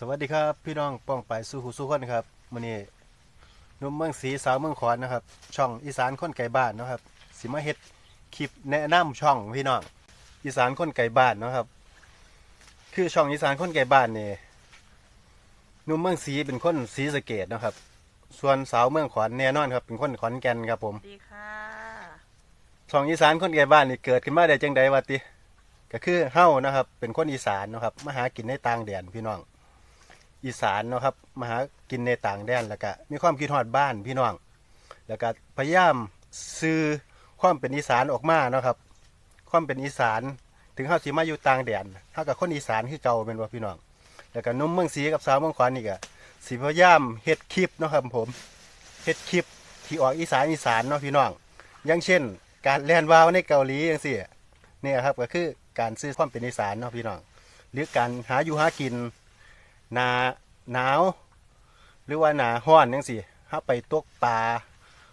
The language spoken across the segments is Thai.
สวัสดีครับพี่น้องป้องไปสู้หูสู้คนครับมื้อนี้หนุ่มเมืองศรีสาวเมืองขอนนะครับ ช่องอีสานคนไกลบ้านเนาะครับ สิมาเฮ็ดคลิปแนะนำช่องพี่น้องอีสานคนไกลบ้านเนาะครับ คือช่องอีสานคนไกลบ้านนี่หนุ่มเมืองศรีเป็นคนศรีสะเกดนาะครับ ส่วนสาวเมืองขอนแน่นอนครับ เป็นคนขอนแก่นครับผมสวัสดีค่ะช่องอีสานคนไกลบ้านนี่เกิดขึ้นมาได้จังใดวะติก็คือเฮานะครับ เป็นคนอีสานเนาะครับมาหากินในต่างแดนพี่น้อง อีสานเนาะครับมาหากินในต่างแดนแล้วก็มีความคิดฮอดบ้านพี่น้อง แล้วก็พยายามซื้อความเป็นอีสานออกมาเนาะครับ ความเป็นอีสานถึงเฮาสิมาอยู่ต่างแดนเฮากับคนอีสานคือเก่าเป็นว่าพี่น้อง แล้วก็นุ่มเมืองศรีกับสาวเมืองขวานนี่ก็สิพยายามเฮ็ดคลิปเนาะครับผมเฮ็ดคลิปที่ออกอีสานอีสานเนาะพี่น้องอย่างเช่น การแลนวาวในเกาหลีอย่างสี่เนี่ยครับก็คือการซื้อความเป็นอีสานเนาะพี่น้อง หรือการหาอยู่หากิน หนาหนาว หรือว่าหนาห้อนอย่งสี่หาไปตกปลา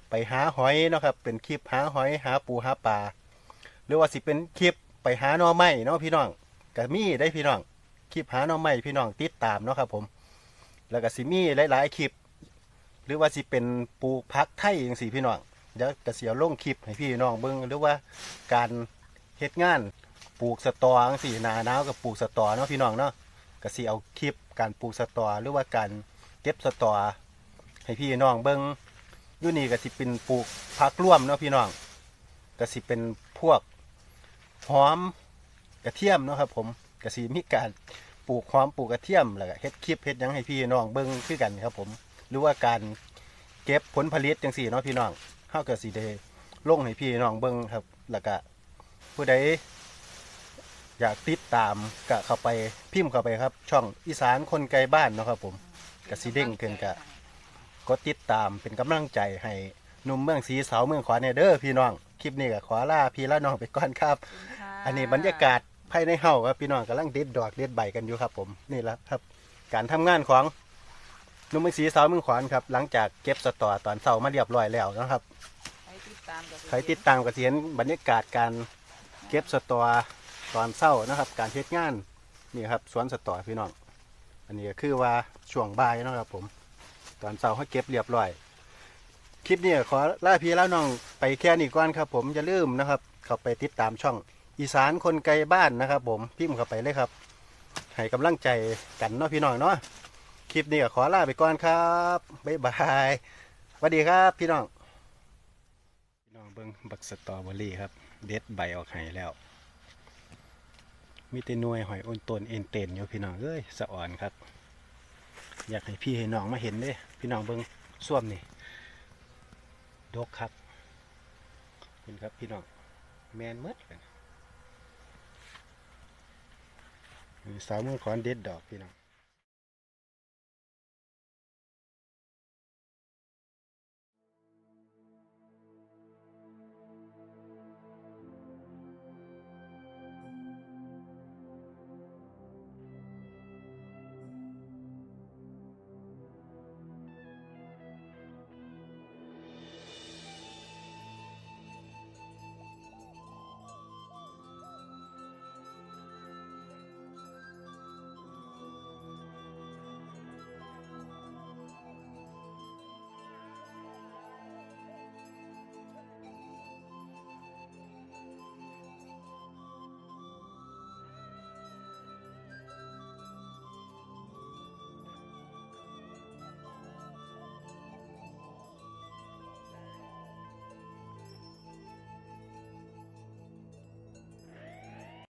ไปหาหอยเนาะครับ เป็นคลิปหาหอยหาปูหาปลาหรือว่าสิเป็นคลิปไปหาหน่อไม้เนาะพี่น้องก็มีได้พี่น้องคลิปหาหน่อไม้พี่น้องติดตามเนาะครับผม แล้วก็สิมีหลายๆคลิป หรือว่าสิเป็นปลูกพักไทยอย่างสี่พี่น้องเดี๋ยวจะเสียลงคลิปให้พี่น้องเบิ่งหรือว่าการเฮ็ดงานปลูกสตอจังซี่หนาหนาวกับปลูกสตอเนาะพี่น้องเนาะก็สิเอาคลิป การปลูกสตอหรือว่าการเก็บสตอให้พี่น้องเบิ่งยู่นี่ก็สิเป็นปลูกผักร่วมเนาะพี่น้องก็สิเป็นพวกหอมกระเทียมเนาะครับ ผมก็สิมีการปลูกหอมปลูกกระเทียมแล้วก็เฮ็ดคลิปเฮ็ดยังให้พี่น้องเบิ่งคือกันครับ ผมหรือว่าการเก็บผลผลิตจังซี่เนาะพี่น้องเฮาก็สิได้ลงให้พี่น้องเบิ่งครับ แล้วก็ผู้ใด อยากติดตามก็เข้าไปพิมพ์เข้าไปครับ ช่องอีสานคนไกลบ้านเนาะครับผมกสิเด้งขึ้นกะกดติดตามเป็นกำลังใจให้หนุ่มเมืองสีเสาเมืองขวานเนี่ยเด้อพี่น้องคลิปนี้ก็ขอลาพี่ละน้องไปก่อนครับขอบคุณค่ะอันนี้บรรยากาศภายในเฮาครับพี่น้องกำลังเด็ดดอกเด็ดใบกันอยู่ครับ ผมนี่แหละครับ การทำงานของหนุ่มเมืองสีเสาเมืองขวานครับ หลังจากเก็บสตอตอนเสามาเรียบร้อยแล้วนะครับใครติดตามกับใครติดตามก็สิเห็นบรรยากาศการเก็บสตอ ตอนเช้านะครับ การเฮ็ดงานนี่ครับสวนสตอพี่น้องอันนี้ก็คือว่าช่วงบ่ายนะครับผม ตอนเช้าเขาเก็บเรียบร้อย คลิปนี้ขอลาพี่ลาน้องไปแค่นี้ก่อนครับ ผมอย่าลืมนะครับ เข้าไปติดตามช่อง อีสานคนไกลบ้านนะครับ ผมพิมพ์เข้าไปเลยครับให้กำลังใจกันเนาะพี่น้องเนาะคลิปนี้ก็ขอลาไปก่อนครับบ๊ายบายสวัสดีครับพี่น้องพี่น้องเบิ้งบักสตอเบอรี่ครับ เด็ดใบออกไห้แล้ว มีแต่นวยหอยอ้นตนเอ็นเต็นอยู่พี่น้องเอ้ยสะอ่อนครับ อยากให้พี่ให้น้องมาเห็นเด้พี่น้องเบิ้งส้วมนี่ดกครับเห็นครับพี่น้องแมนหมดเลยสาวมือขอนเด็ดดอกพี่น้อง